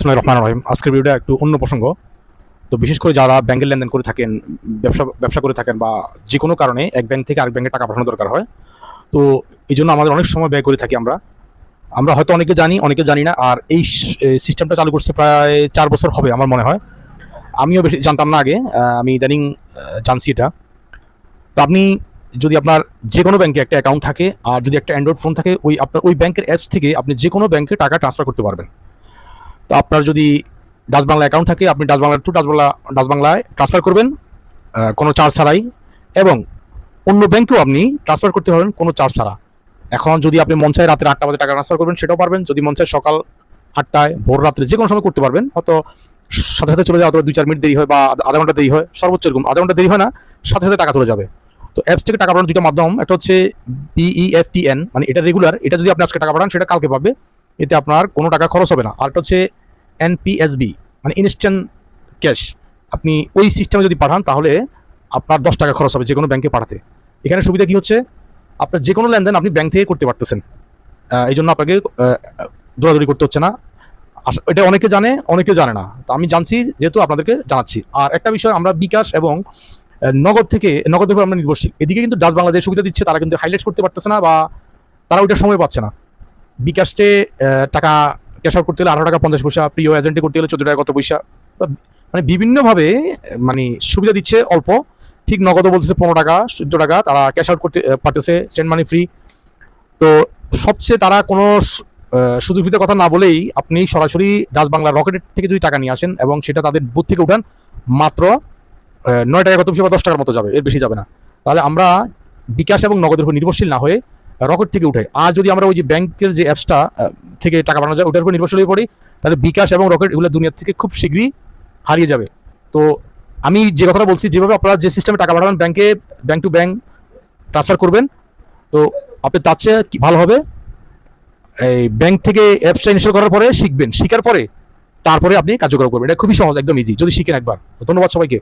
বিসমুল্লাহ রহমান রহিম। আজকের ভিডিওটা একটু অন্য প্রসঙ্গ। তো বিশেষ করে যারা ব্যাংকের লেনদেন করে থাকেন, ব্যবসা ব্যবসা করে থাকেন বা যে কোনো কারণে এক ব্যাংক থেকে আরেক ব্যাংকে টাকা পাঠানো দরকার হয়। তো এই জন্য আমাদের অনেক সময় ব্যয় করে থাকি আমরা। আমরা হয়তো অনেকে জানি অনেকে জানি না। আর এই সিস্টেমটা চালু করছে প্রায় চার বছর হবে আমার মনে হয়। আমিও বেশি জানতাম না আগে। আমি ইদানিং জানছি এটা। তো আপনি যদি আপনার যে কোনো ব্যাংকে একটা অ্যাকাউন্ট থাকে, আর যদি একটা অ্যান্ড্রয়েড ফোন থাকে, ওই আপনার, ওই ব্যাংকের অ্যাপস থেকে আপনি যে কোনো ব্যাংকে টাকা ট্রান্সফার করতে পারবেন। তো আপনার যদি ডাচ বাংলা অ্যাকাউন্ট থাকে, আপনি Dutch Bangla to Dutch Bangla, Dutch বাংলায় ট্রান্সফার করবেন কোনো চার্জ ছাড়াই। এবং অন্য ব্যাংকেও আপনি ট্রান্সফার করতে পারবেন কোনো চার্জ ছাড়া। এখন যদি আপনি মন চায় রাতের আটটা বাজে টাকা ট্রান্সফার করবেন, সেটাও পারবেন। যদি মন চায় সকাল আটটায়, ভোর রাত্রে যে কোনো সময় করতে পারবেন। হয়তো সাথে সাথে চলে যাওয়া অথবা দুই, চার মিনিট দেরি হয় বা আধা- ঘণ্টা দেরি হয়, সর্বোচ্চ এরকম আধা ঘণ্টা দেরি হয় না, সাথে সাথে টাকা চলে যাবে। তো অ্যাপস থেকে টাকা পাঠানোর দুটো মাধ্যম, একটা হচ্ছে বিইএফটিএন মানে এটা রেগুলার এটা যদি আপনি আজকে টাকা পাঠান, সেটা কালকে পাবে। এতে আপনার কোনো টাকা খরচ হবে না। আর একটা হচ্ছে এনপিএসবি মানে ইনস্ট্যান্ট ক্যাশ আপনি ওই সিস্টেমে যদি পাঠান, তাহলে আপনার দশ টাকা খরচ হবে যে কোনো ব্যাংকে পাঠাতে। এখানে সুবিধা কি হচ্ছে? আপনার যে কোনো লেনদেন আপনি ব্যাংক থেকে করতে পারতেছেন। এই জন্য আপনাকে দৌড়াদৌড়ি করতে হচ্ছে না। এটা অনেকে জানে অনেকে জানে না। তো আমি জানছি, যেহেতু আপনাদেরকে জানাচ্ছি। আর একটা বিষয়, আমরা বিকাশ এবং নগদ থেকে, নগদের উপর আমরা নির্ভরশীল। এদিকে কিন্তু ডাচ বাংলাদেশ সুবিধা দিচ্ছে, তারা কিন্তু হাইলাইট করতে পারতেছে না বা তারা ওইটার সময় পাচ্ছে না। বিকাশে টাকা ক্যাশ আউট করতে হলে আঠারো টাকা পঞ্চাশ পয়সা, প্রিয় এজেন্টে করতে হলে চোদ্দ টাকা কত পয়সা। মানে বিভিন্নভাবে মানে সুবিধা দিচ্ছে অল্প, ঠিক নগদও বলতেছে পনেরো টাকা, চোদ্দ টাকা, তারা ক্যাশ আউট করতে পারতেছে সেন্ড মানি ফ্রি তো সবচেয়ে তারা কোনো সুযোগ সুবিধার কথা না বলেই আপনি সরাসরি ডাচ বাংলা রকেটের থেকে যদি টাকা নিয়ে আসেন এবং সেটা তাদের বুথ থেকে উঠান, মাত্র নয় টাকা কত পয়সা বা দশ টাকার মতো যাবে, এর বেশি যাবে না। তাহলে আমরা বিকাশ এবং নগদের উপর নির্ভরশীল না হয়ে রকেট থেকে উঠে আর যদি আমরা ওই যে ব্যাংকের যে অ্যাপসটা থেকে টাকা পাঠানো যায়, ওটার উপর নির্ভরশীল হয়ে পড়ি, তাহলে বিকাশ এবং রকেট এগুলো দুনিয়ার থেকে খুব শীঘ্রই হারিয়ে যাবে। তো আমি যে কথাটা বলছি, যেভাবে আপনারা যে সিস্টেমে টাকা পাঠাবেন ব্যাংকে ব্যাংক টু ব্যাংক ট্রান্সফার করবেন, তো আপনি তার চেয়ে কি ভালো হবে? এই ব্যাংক থেকে অ্যাপসটা ইনস্টল করার পরে শিখবেন। শিখার পরে, তারপরে আপনি কার্যকর করবেন। এটা খুবই সহজ, একদম ইজি যদি শিখেন একবার। ধন্যবাদ সবাইকে।